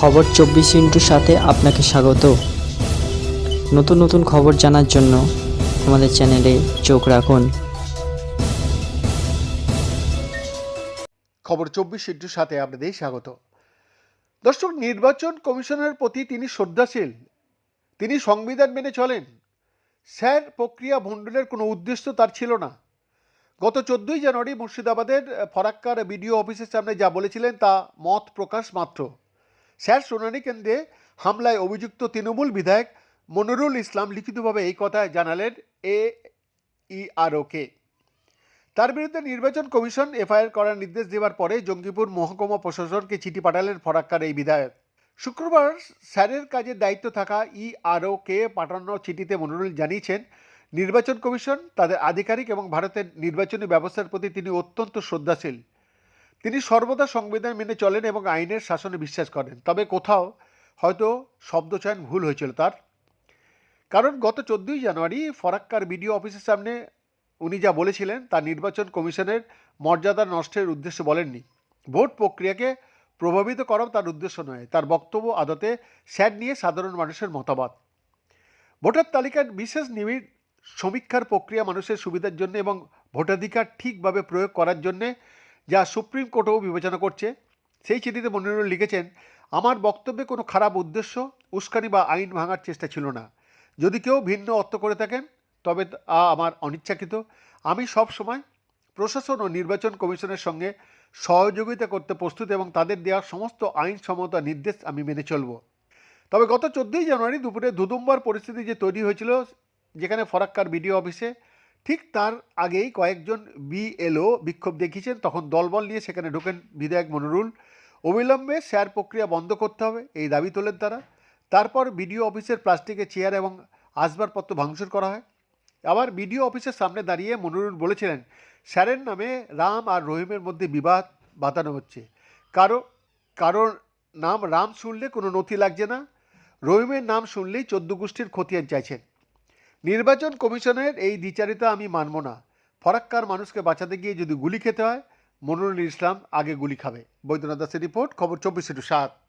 খবর চব্বিশ ইন্টুর সাথে আপনাকে স্বাগত। নতুন নতুন খবর জানার জন্য আমাদের চ্যানেলে চোখ রাখুন। খবর চব্বিশ ইন্টুর সাথে আপনাদের স্বাগত। দর্শক, নির্বাচন কমিশনের প্রতি তিনি শ্রদ্ধাশীল। তিনি সংবিধান মেনে চলেন। স্যার প্রক্রিয়া ভণ্ডনের কোনো উদ্দেশ্য তার ছিল না। গত চোদ্দোই জানুয়ারি মুর্শিদাবাদের ফরাক্কার বিডিও অফিসের সামনে যা বলেছিলেন তা মত প্রকাশ মাত্র। স্যার শুনানি কেন্দ্রে হামলায় অভিযুক্ত তৃণমূল বিধায়ক মনিরুল ইসলাম লিখিতভাবে এই কথা জানালেন এ ইআরওকে তার বিরুদ্ধে নির্বাচন কমিশন এফআইআর করার নির্দেশ দেওয়ার পরে জঙ্গিপুর মহকুমা প্রশাসনকে চিঠি পাঠালেন ফরাক্কার এই বিধায়ক। শুক্রবার স্যারের কাজের দায়িত্ব থাকা ইআরওকে পাঠানো চিঠিতে মনিরুল জানিয়েছেন, নির্বাচন কমিশন তাদের আধিকারিক এবং ভারতের নির্বাচনী ব্যবস্থার প্রতি তিনি অত্যন্ত শ্রদ্ধাশীল। তিনি সর্বদা সংবিধান মেনে চলেন এবং আইনের শাসনে বিশ্বাস করেন। তবে কোথাও হয়তো শব্দচয়ন ভুল হয়েছিল তার। কারণ গত চোদ্দোই জানুয়ারি ফরাক্কার বিডিও অফিসের সামনে উনি যা বলেছিলেন তা নির্বাচন কমিশনের মর্যাদা নষ্টের উদ্দেশ্য বলেননি। ভোট প্রক্রিয়াকে প্রভাবিত করাও তার উদ্দেশ্য নয়, তার বক্তব্য আদতে স্যাড নিয়ে সাধারণ মানুষের মতামত। ভোটার তালিকার বিশেষ নিবিড় সমীক্ষার প্রক্রিয়া মানুষের সুবিধার জন্য এবং ভোটাধিকার ঠিকভাবে প্রয়োগ করার জন্যে যা সুপ্রিম কোর্টও বিবেচনা করছে। সেই চিঠিতে মনিরুল লিখেছেন, আমার বক্তব্যে কোনো খারাপ উদ্দেশ্য, উস্কানি বা আইন ভাঙার চেষ্টা ছিল না। যদি কেউ ভিন্ন অর্থ করে থাকেন, তবে তা আমার অনিচ্ছাকৃত। আমি সব সময় প্রশাসন ও নির্বাচন কমিশনের সঙ্গে সহযোগিতা করতে প্রস্তুত এবং তাদের দেওয়া সমস্ত আইন আইনসম্মত নির্দেশ আমি মেনে চলব। তবে গত চোদ্দোই জানুয়ারি দুপুরে দুদুম্বার পরিস্থিতি যে তৈরি হয়েছিল, যেখানে ফরাক্কার বিডিও অফিসে ঠিক তার আগেই কয়েকজন বিএলও বিক্ষোভ দেখিয়েছেন, তখন দলবল নিয়ে সেখানে ঢোকেন বিধায়ক মনিরুল। অবিলম্বে স্যার প্রক্রিয়া বন্ধ করতে হবে, এই দাবি তোলেন তারা। তারপর বিডিও অফিসের প্লাস্টিকের চেয়ার এবং আসবাবপত্র ভাঙচুর করা হয়। আবার বিডিও অফিসের সামনে দাঁড়িয়ে মনিরুল বলেছিলেন, স্যারের নামে রাম আর রহিমের মধ্যে বিবাদ বাঁধানো হচ্ছে। কারও, কারোর নাম রাম শুনলে কোনো নথি লাগছে না। রহিমের নাম শুনলেই চোদ্দ গোষ্ঠীর খতিয়ান চাইছেন। নির্বাচন কমিশনের এই দ্বিচারিতা আমি মানব না। ফরাক্কার মানুষকে বাঁচাতে গিয়ে যদি গুলি খেতে হয়, মনিরুল ইসলাম আগে গুলি খাবে। বৈদ্যনাথ দাসের রিপোর্ট, খবর চব্বিশ সাত।